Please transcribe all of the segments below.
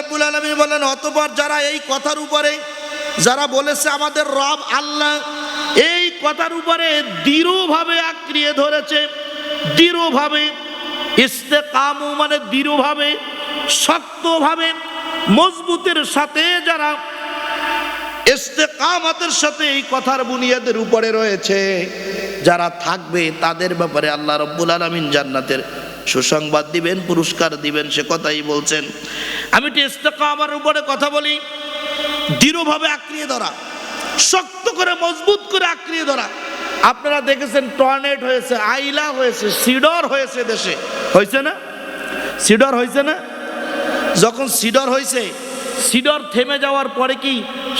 রব্বুল আলমী বলেন, অতপর যারা এই কথার উপরে, যারা বলেছে আমাদের রব আল্লাহ, এই কথার উপরে দৃঢ়ভাবে ধরেছে, দৃঢ়ভাবে ইস্তেকামু মানে দৃঢ়ভাবে, শক্তভাবে, মজবুতের সাথে যারা ইস্তেকামতের সাথে এই কথার বুনিয়াদের উপরে রয়েছে, যারা থাকবে তাদের ব্যাপারে আল্লাহ রব্বুল আলমিন জান্নাতের সুসংবাদ দিবেন, পুরস্কার দিবেন, সে কথাই বলছেন। আমি ইস্তেকামার উপরে কথা বলি। দৃঢ়ভাবে আঁকড়িয়ে ধরা, শক্ত করে, মজবুত করে আঁকড়িয়ে ধরা। আপনারা দেখেছেন টর্নেট হয়েছে, আইলা হয়েছে, সিডর হয়েছে দেশে। হয়েছে না? সিডর হয়েছে না? যখন সিডর হয়েছে, সিডর থেমে যাওয়ার পরে কি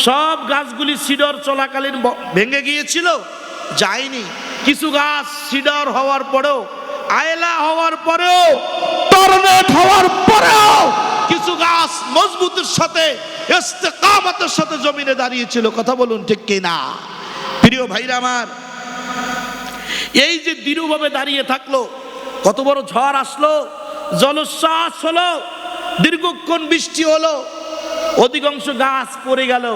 সব গাছগুলি সিডর চলাকালীন ভেঙে গিয়েছিল? যায়নি। কিছু গাছ সিডর হওয়ার পরেও আয়লা হওয়ার পরেও টর্নেট হওয়ার পরেও কিছু গাছ মজবুতের সাথে, ইস্তেকামতের সাথে জমিনে দাঁড়িয়েছিল কথা বলুন ঠিক কি না প্রিয় ভাইরা আমার, এই যে দৃঢ়ভাবে দাঁড়িয়ে থাকল, কত বড় ঝড় আসলো, জলোচ্ছ্বাস হলো, দীর্ঘক্ষণ বৃষ্টি হলো, অধিকাংশ গাছ পড়ে গেল,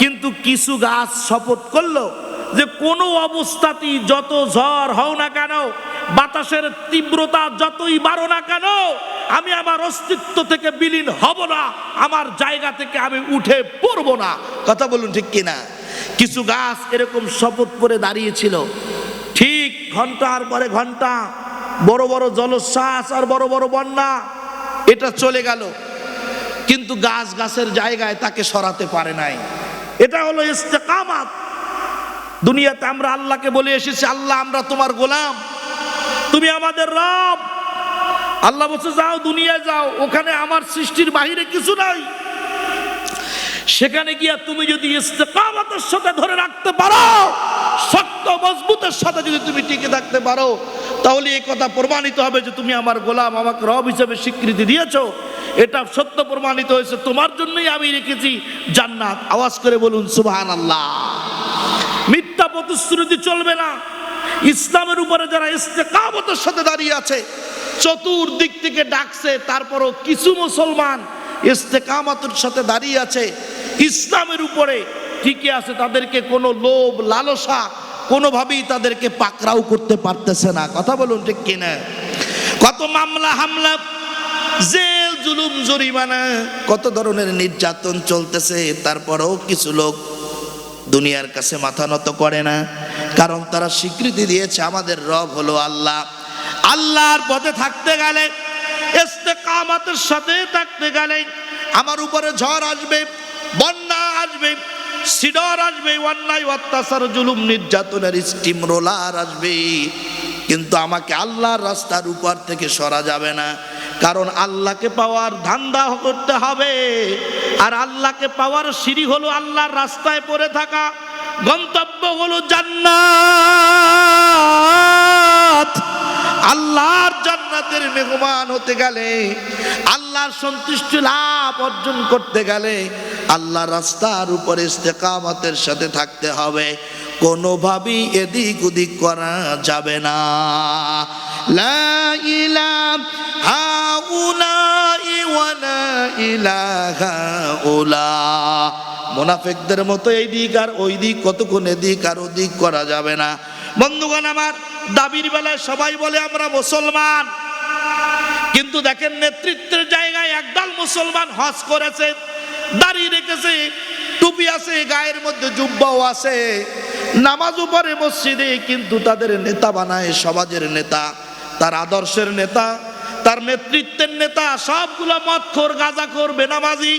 কিন্তু কিছু গাছ শপথ করল যে কোনো অবস্থাতেই যত ঝড় হও না কেন বাতাসের তীব্রতা যতই বাড়ো না কেন, আমি আমার অস্তিত্ব থেকে বিলীন হব না, আমার জায়গা থেকে আমি উঠে পড়ব না। কথা বলুন ঠিক কিনা? কিছু গাছ এরকম শপথ করে দাঁড়িয়েছিল। ঠিক ঘণ্টার পরে ঘণ্টা, বড় বড় জলোচ্ছ্বাস আর বড় বড় বন্যা, এটা চলে গেল। কিন্তু গাছ গাছের জায়গায় তাকে সরাতে পারে নাই। এটা হলো ইস্তেকামাত। দুনিয়াতে আমরা আল্লাহকে বলে এসেছি, আল্লাহ, আমরা তোমার গোলাম। তুমি আমাদের রব। আল্লাহ বলছে, যাও দুনিয়ায় যাও, ওখানে আমার সৃষ্টির বাহিরে কিছু নাই। সেখানে গিয়া তুমি যদি ইস্তেকামতের সাথে ধরে রাখতে পারো, শক্ত, মজবুতের সাথে যদি তুমি টিকে থাকতে পারো, তাহলে এই কথা প্রমাণিত হবে যে তুমি আমার গোলাম, আমাকে রব হিসেবে স্বীকৃতি দিয়েছ। এটা সত্য প্রমাণিত হয়েছে, তোমার জন্যই আমি রেখেছি। জান্নাত, আওয়াজ করে বলুন সুবহান আল্লাহ মিথ্যা প্রতিশ্রুতি চলবে না। ইসলামের উপরে যারা ইস্তেকামতের সাথে দাঁড়িয়ে আছে, চতুর্দিক থেকে ডাকছে, তারপরও কিছু মুসলমান ইস্তেকামতের সাথে দাঁড়িয়ে আছে। ইসলামের উপরে টিকে আছে, তাদেরকে কোনো লোভ, লালসা কোনোভাবেই তাদেরকে পাকড়াও করতে পারতেছে না। কথা বলুন ঠিক কিনা? কত মামলা, হামলা, জেল, জুলুম, জরিমানা, কত ধরনের নির্যাতন চলতেছে, তারপরেও কিছু লোক দুনিয়ার কাছে মাথা নত করে না। কারণ তারা স্বীকৃতি দিয়েছে, আমাদের রব হলো আল্লাহ। আল্লাহর পথে থাকতে গেলে, ইস্তেকামতের সাথে থাকতে গেলে আমার উপরে ঝড় আসবে, বন্যা আসবে, সিডর আসবে, অন্যায়, অত্যাচার, জুলুম, নির্যাতনের স্টিম রোলার আসবে। কিন্তু আমাকে আল্লাহর রাস্তার উপর থেকে সরা যাবে না। কারণ আল্লাহকে পাওয়ার ধান্দা করতে হবে। আর আল্লাহকে পাওয়ার সিঁড়ি হলো আল্লাহর রাস্তায় পড়ে থাকা। গন্তব্য হলো জান্নাত। আল্লাহর জান্নাতের মেহমান হতে গেলে, আল্লাহর সন্তুষ্টি লাভ অর্জন করতে গেলে আল্লাহ রাস্তার উপরে ইস্তেকামতের সাথে থাকতে হবে। কোনোভাবেই এদিক ওদিক করা যাবে না। মোনাফেকদের মতো এই দিক আর ওই দিক, কতক্ষণ এদিক আর ওদিক করা যাবে না। বন্ধুগণ আমার, দাবির বেলায় সবাই বলে আমরা মুসলমান। কিন্তু দেখেন নেতৃত্বের জায়গায় একদল মুসলমান হজ করেছে দাঁড়িয়ে রেখেছে, টুপি আছে, গায়ের মধ্যে জুব্বাও আছে। নামাজ উপরে মসজিদে কিন্তু তাদের নেতা বানায় সমাজের নেতা, তার আদর্শের নেতা, তার নেতৃত্বের নেতা, সবগুলো মৎখোর গাজাখোর, বেনামাজি,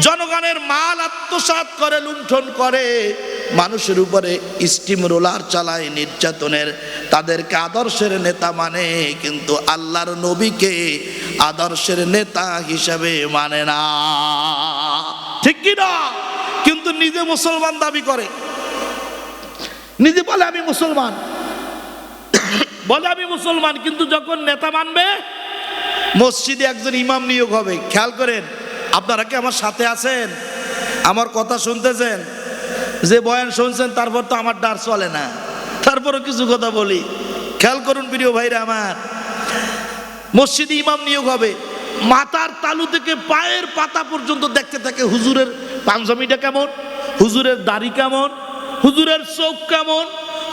জনগণের মাল আত্মসাৎ করে, লুণ্ঠন করে, মানুষের উপরে স্টিম রোলার চালায়, নির্যাতনের, তাদেরকে আদর্শের নেতা মানে কিন্তু আল্লাহর নবীকে আদর্শের নেতা হিসাবে মানে না। ঠিক কি না কিন্তু নিজে মুসলমান দাবি করে। নিজে বলে আমি মুসলমান। বলে আমি মুসলমান কিন্তু যখন নেতা মানবে মসজিদে একজন ইমাম নিয়োগ হবে। খেয়াল করেন আপনারা কি আমার সাথে আছেন? আমার কথা শুনতেছেন? যে বয়ান শুনছেন তারপর তো আমার ডার চলে না। তারপরও কিছু কথা বলি। খেয়াল করুন প্রিয় ভাইরা আমার। মসজিদে ইমাম নিয়োগ হবে। মাথার তালু থেকে পায়ের পাতা পর্যন্ত দেখতে থাকে হুজুরের পাঞ্জামিটা কেমন হুজুরের দাড়ি কেমন হুজুরের চোখ কেমন?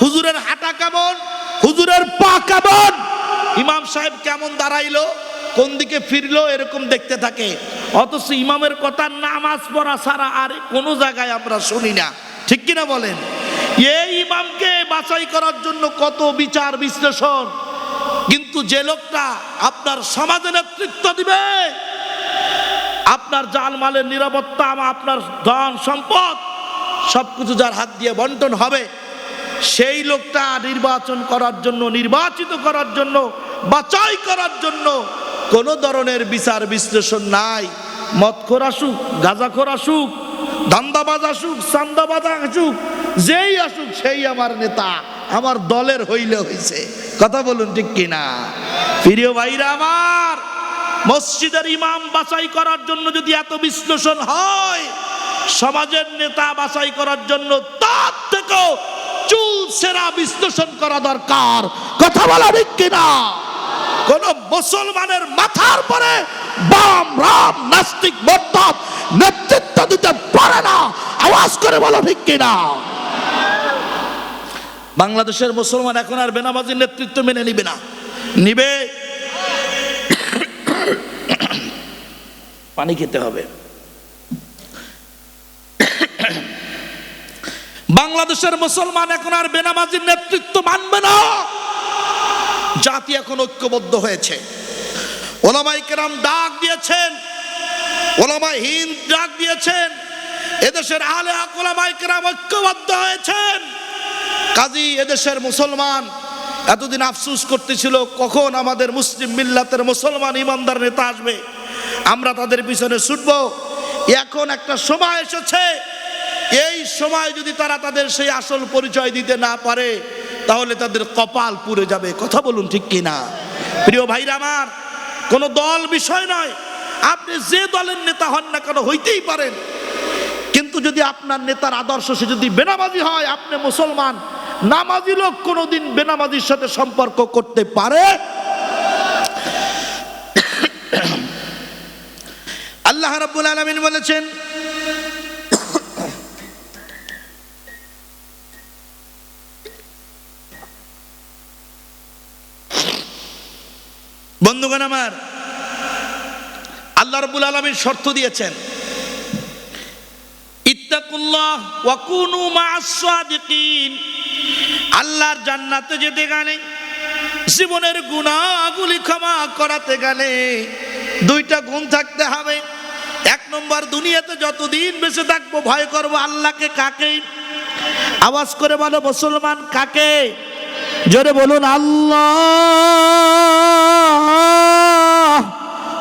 হুজুরের হাঁটা কেমন? হুজুরের পা কেমন? ইমাম সাহেব কেমন দাঁড়াইলো? কোন দিকে ফিরলো? এরকম দেখতে থাকে। অথচ ইমামের কথা নামাজ পড়া ছাড়া আর কোনো জায়গায় আমরা শুনি না। ঠিক কিনা বলেন? এই ইমামকে বাছাই করার জন্য কত বিচার বিশ্লেষণ। কিন্তু যে লোকটা আপনার সমাজে নেতৃত্ব দিবে, আপনার জালমালের নিরাপত্তা, আপনার ধন সম্পদ সবকিছু যার হাত দিয়ে বন্টন হবে, সেই লোকটা নির্বাচন করার জন্য, নির্বাচিত করার জন্য, বাছাই করার জন্য কোনো ধরনের বিচার বিশ্লেষণ নাই। মদখোর আসুক গাঁজাখোর আসুক ধান্দাবাজ আসুক, চান্দাবাজ আসুক, যেই আসুক, সেই আমার নেতা, আমার দলের হইলে হইছে। কথা বলুন ঠিক কিনা? প্রিয় ভাইরা আমার, মসজিদের ইমাম বাছাই করার জন্য যদি এত বিশ্লেষণ হয় সমাজের নেতা বাছাই করার জন্য তার থেকেও চুল সেরা বিশ্লেষণ করা দরকার। কথা বলা ঠিক কিনা? কোন মুসলমানের মাথার পরে বাম, রাম, নাস্তিক মোরতাদ নেতৃত্ব দিতে পারে না। আওয়াজ করে বলো ঠিক কিনা? বাংলাদেশের মুসলমান এখন আর বেনামাজির নেতৃত্ব মেনে নিবে না। নিবে? পানি খেতে হবে। বাংলাদেশের মুসলমান এখন আর বেনামাজির নেতৃত্ব মানবে না। জাতি এখন ঐক্যবদ্ধ হয়েছে। ওলামাই কেরাম ডাক দিয়েছেন। ওলামাই হিন্দ ডাক দিয়েছেন। এদেশের আলে ওলামাই কেরাম ঐক্যবদ্ধ হয়েছেন। কাজী এদেশের মুসলমান এতদিন আফসুস করতেছিল, কখন আমাদের মুসলিম মিল্লাতের মুসলমান ইমানদার নেতা আসবে? আমরা তাদের পিছনে ছুটব। এখন একটা সময় এসেছে সময় যদি তারা তাদের সেই আসল পরিচয় দিতে না পারে, তাহলে তাদের কপাল পুড়ে যাবে। কথা বলুন ঠিক কি না প্রিয় ভাইরা আমার, কোনো দল বিষয় নয়। আপনি যে দলের নেতা হন না কেন, হইতেই পারেন। কিন্তু যদি আপনার নেতার আদর্শ সে যদি বেনামাজি হয়, আপনি মুসলমান, নামাজি লোক কোনোদিন বেনামাজির সাথে সম্পর্ক করতে পারে? আল্লাহ রাব্বুল আলামিন বলেছেন বন্ধুগণ আমার, আল্লাহ রাব্বুল আলামিন শর্ত দিয়েছেন, ইত্তাকুল্লাহ ওয়াকুনু মা'আস সাদিকিন। আল্লাহর জান্নাতে যেতে গেলে, জীবনের গুণাগুলি ক্ষমা করাতে গেলে দুইটা গুণ থাকতে হবে। এক নম্বর, দুনিয়াতে যতদিন বেঁচে থাকব, ভয় করব আল্লাহকে কাকে? আওয়াজ করে বলো, মুসলমান কাকে? জোরে বলুন, আল্লাহ।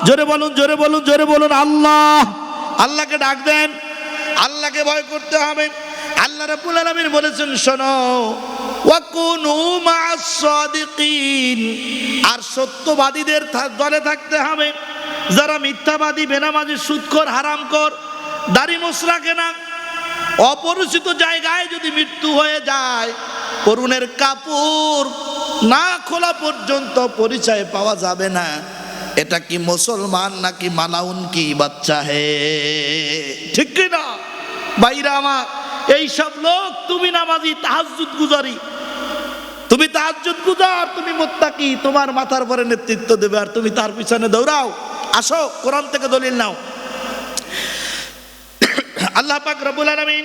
জোরে বলুন জোরে বলুন জোরে বলুন, আল্লাহ। আল্লাহকে ডাক দেন, আল্লাহকে ভয় করতে হবে। আল্লাহ রাব্বুল আলামিন বলেছেন, শোনো, ওয়াকুনু মা'আস সাদিকিন। আর সত্যবাদীদের দলে থাকতে হবে। যারা মিথ্যাবাদী, বেনামাজি, সুদখোর, হারামখোর, দাড়ি মোসরাকে না অপরিচিত জায়গায় যদি মৃত্যু হয়ে যায় করুণের কাপড় না খোলা পর্যন্ত পরিচয় পাওয়া যাবে না। এটা কি মুসলমান নাকি মালাউন কি বাচ্চা হে? ঠিক না? বাইরা আমার এই সব লোক তুমি নামাজি তাহাজ্জুদ গুজারি। তুমি তাহাজ্জুদ গুজার, তুমি মোত্তাকি, তোমার মাথার পরে নেতৃত্ব দেবে আর তুমি তার পিছনে দৌড়াও। আসো, কোরআন থেকে দলিল নাও। আল্লাহ পাক রব্বুল আলামিন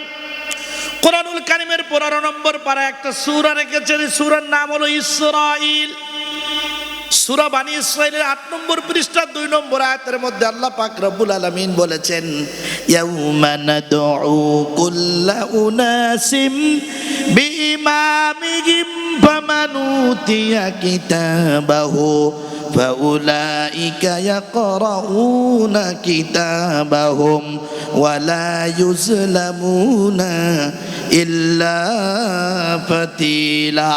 কোরআনুল কারিমের পনেরো নম্বর পারা একটা সূরা রেখেছেন। সূরার নাম হলো ইসরাইল সূরা বানি ইসরাইলের আট নম্বর পৃষ্ঠা, দুই নম্বর আয়াতের মধ্যে আল্লাহ পাক রব্বুল আলামিন বলেছেন, ইয়াউমা নাদউ কুল্লা উনাসিম বিইমামিহিম ফামান উতিয়া কিতাবাহু। فأولئك يقرؤون كتابهم ولا يظلمون إلا فتيلا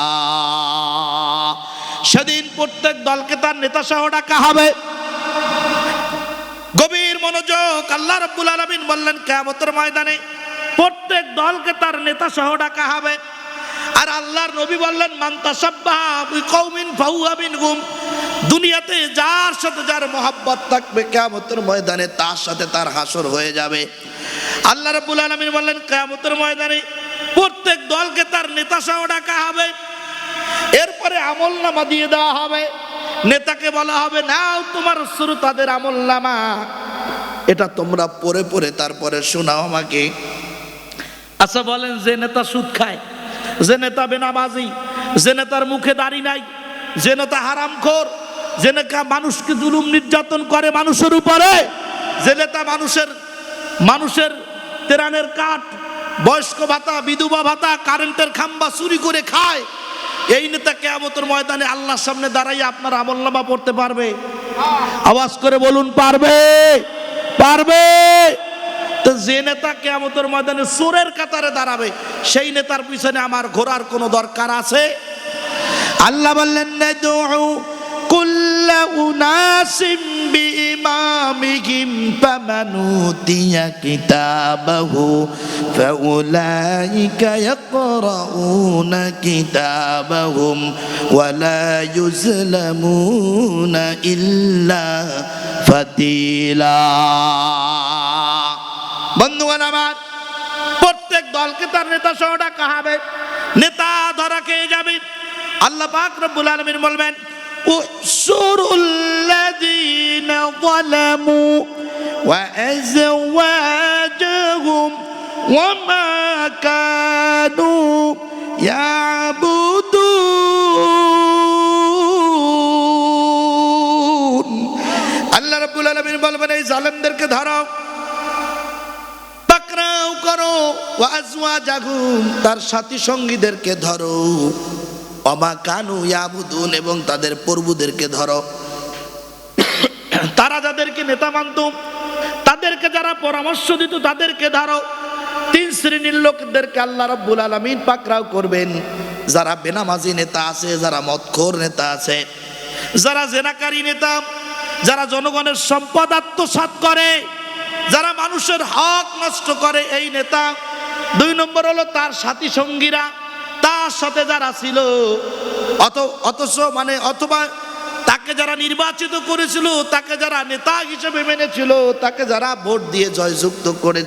সেদিন প্রত্যেক দলকে তার নেতা সহ ডাকা হবে গভীর মনোযোগ আল্লাহ রাব্বুল আলামিন বললেন কিয়ামতের ময়দানে প্রত্যেক দলকে তার নেতা সহ ডাকা হবে আর আল্লাহর নবী বললেন মান তাসাব্বাহা বিকৌমিন ফাহুয়া মিনহুম দুনিয়াতে যার সাথে যার মহাব্বত থাকবে, কেয়ামতের ময়দানে তার সাথে তার হাসর হয়ে যাবে। আল্লাহ রাব্বুল আলামিন বললেন, কেয়ামতের ময়দানে প্রত্যেক দলকে তার নেতা সহ ডাকা হবে। এরপরে আমল নামা দিয়ে দেওয়া হবে। নেতাকে বলা হবে, নাও তোমার শুরু তাদের আমল নামা এটা তোমরা পরে পরে তারপরে শোনাও আমাকে। আচ্ছা বলেন, যে নেতা সুদ খায়, যে নেতা বেনামাজি, যে নেতার মুখে দাড়ি নাই, যে নেতা হারামখোর নেতা মানুষকে জুলুম নির্যাতন করে মানুষের উপরে যে নেতা মানুষের মানুষের তেরানের কাঠ, বয়স্ক ভাতা, বিধবা ভাতা, কারেন্টের খাম্বা চুরি করে খায়, এই নেতা কেয়ামতের ময়দানে আল্লাহর সামনে দাঁড়াইয়ে আপনার আমলনামা পড়তে পারবে। আওয়াজ করে বলুন, পারবে পারবে। তো যে নেতা কেয়ামতের ময়দানে সুরের কাতারে দাঁড়াবে, সেই নেতার পিছনে আমার ঘোরার কোনো দরকার আছে? আল্লাহ বললেন নাদউ কুল্ল উনাসিম বিইমামিহিম ফামান উতিয়া কিতাবাহু ফাউলাইকা ইয়াকরাউনা কিতাবাহুম ওয়ালা ইউজলামুনা ইল্লা ফাতিলা বন্ধুগণ আমার, প্রত্যেক দলকে তার নেতা সহ ডাকা হবে। নেতা ধরা খেয়ে যাবে। আল্লাহ পাক রব্বুল আলামিন বলবেন যালামু ওয়া আযওয়াজাহুম ওয়া মা কানু ইয়াবুদুন আল্লাহ রাব্বুল আলামিন বলবেন, এই জালেমদেরকে ধরো পাকড়াও করো ওয়াজওয়া জাগুম তার সাথী সঙ্গীদেরকে ধরো। অমা কানু ইয়াবুদুন, এবং তাদের প্রভুদেরকে ধরো। তারা যাদেরকে নেতা মানত, তাদেরকে যারা পরামর্শ দিত, তাদেরকে ধরো। তিন শ্রেণির লোকদেরকে আল্লাহ রাব্বুল আলামিন পাকড়াও করবেন। যারা বেনামাজি নেতা আছে, যারা মদখোর নেতা আছে, যারা জেনাকারী নেতা, যারা জনগণের সম্পদ আত্মসাৎ করে, যারা মানুষের হক নষ্ট করে, এই নেতা। দুই নম্বর হলো তার সাথী সঙ্গীরা। তার সাথে যারা ছিল, অত, অথচ মানে অথবা তাকে যারা নির্বাচিত করেছিল, তাকে যারা নেতা হিসেবে মেনেছিল, তাকে যারা ভোট দিয়ে জয়যুক্ত করেছিল।